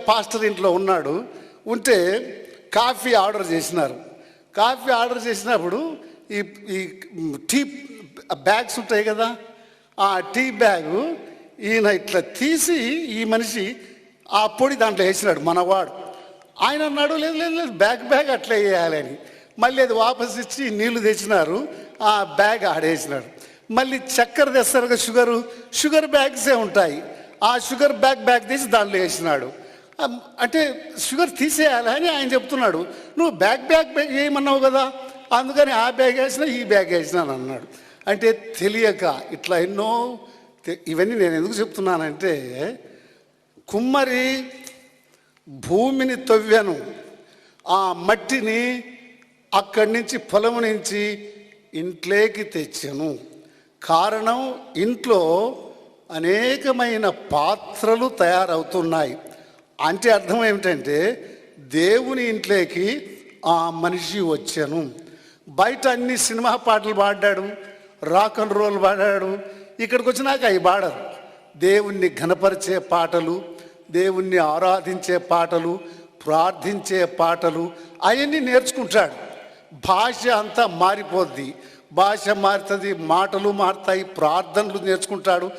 Pastor ఇంట్లో ఉన్నాడు ఉంటే కాఫీ ఆర్డర్ చేసినారు. కాఫీ ఆర్డర్ చేసినప్పుడు ఈ ఈ టీ బ్యాగ్స్ ఉంటాయి కదా ఆ టీ బ్యాగు ఈయన ఇట్లా తీసి ఈ మనిషి ఆ పొడి దాంట్లో వేసినాడు మనవాడు. ఆయన అన్నాడు లేదు లేదు లేదు బ్యాగ్ బ్యాగ్ అట్లా అని. మళ్ళీ అది వాపస్ ఇచ్చి నీళ్ళు తెచ్చినారు ఆ బ్యాగ్ ఆడేసినాడు. మళ్ళీ చక్కెర తెస్తారు కదా షుగరు షుగర్ బ్యాగ్సే ఉంటాయి. ఆ షుగర్ బ్యాగ్ బ్యాగ్ తీసి దాంట్లో వేసినాడు. అంటే షుగర్ తీసేయాలి అని ఆయన చెప్తున్నాడు. నువ్వు బ్యాగ్ బ్యాగ్ బ్యాగ్ వేయమన్నావు కదా? అందుకని ఆ బ్యాగ్ వేసినా ఈ బ్యాగ్ వేసినాను అన్నాడు. అంటే తెలియక ఇట్లా ఎన్నో ఇవన్నీ నేను ఎందుకు చెప్తున్నానంటే కుమ్మరి భూమిని తవ్వాను. ఆ మట్టిని అక్కడి నుంచి పొలం నుంచి ఇంట్లోకి తెచ్చాను. కారణం ఇంట్లో అనేకమైన పాత్రలు తయారవుతున్నాయి. అంటే అర్థం ఏమిటంటే దేవుని ఇంట్లోకి ఆ మనిషి వచ్చాను. బయట అన్ని సినిమా పాటలు పాడాడు రాక్ అండ్ రోల్ పాడాడు ఇక్కడికి వచ్చినాక అవి పాడరు. దేవుణ్ణి ఘనపరిచే పాటలు దేవుణ్ణి ఆరాధించే పాటలు ప్రార్థించే పాటలు అవన్నీ నేర్చుకుంటాడు. భాష అంతా మారిపోద్ది. భాష మారుతుంది మాటలు మారుతాయి ప్రార్థనలు నేర్చుకుంటాడు.